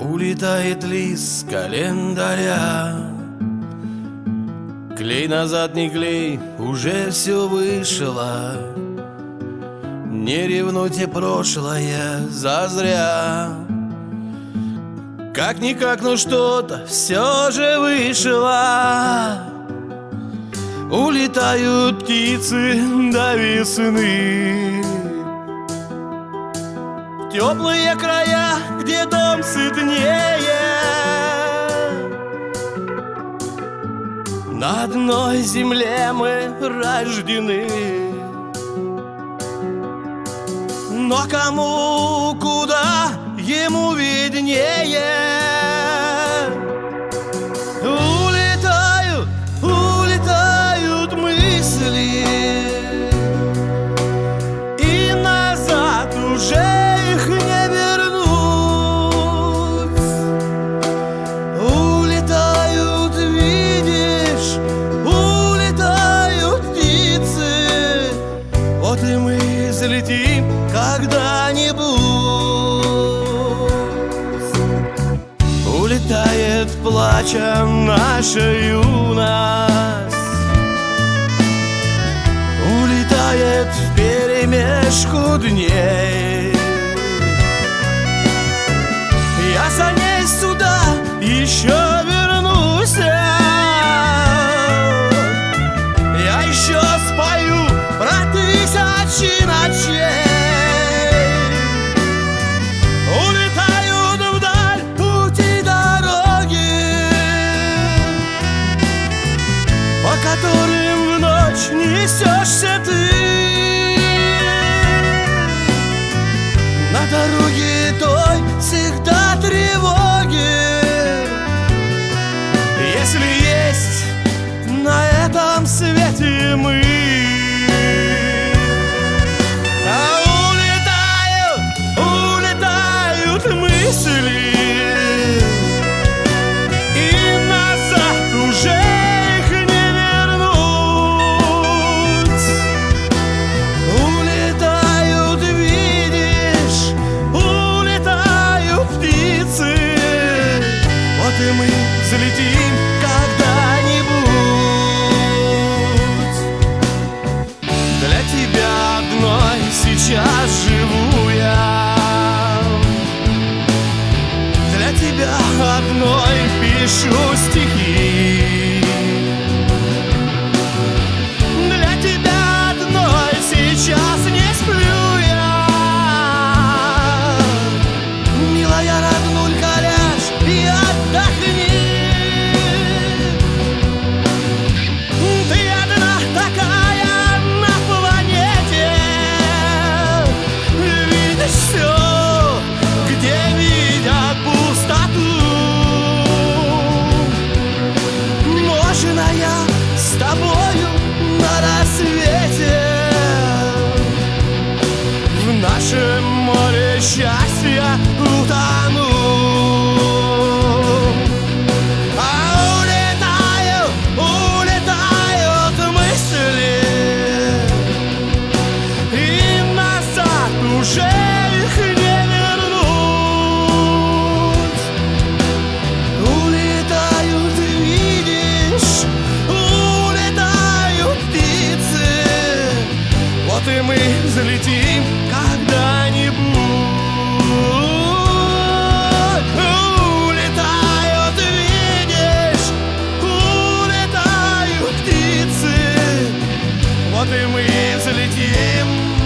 Улетает лист с календаря. Клей назад не клей, уже все вышло. Не ревнуйте прошлое зазря. Как-никак, ну что-то все же вышло. Улетают птицы до весны Теплые края, где дом сытнее. На одной земле мы рождены. Но кому, куда, ему виднее Улетает плача наша юность Улетает в перемешку дней. Я за ней которым в ночь несешься ты. На дороге взлетим когда-нибудь. Для тебя одной сейчас живу счастья утону. А улетают, улетают мысли. И назад уже их не вернуть. Улетают, видишь, улетают птицы. Вот и мы взлетим Вот и мы взлетим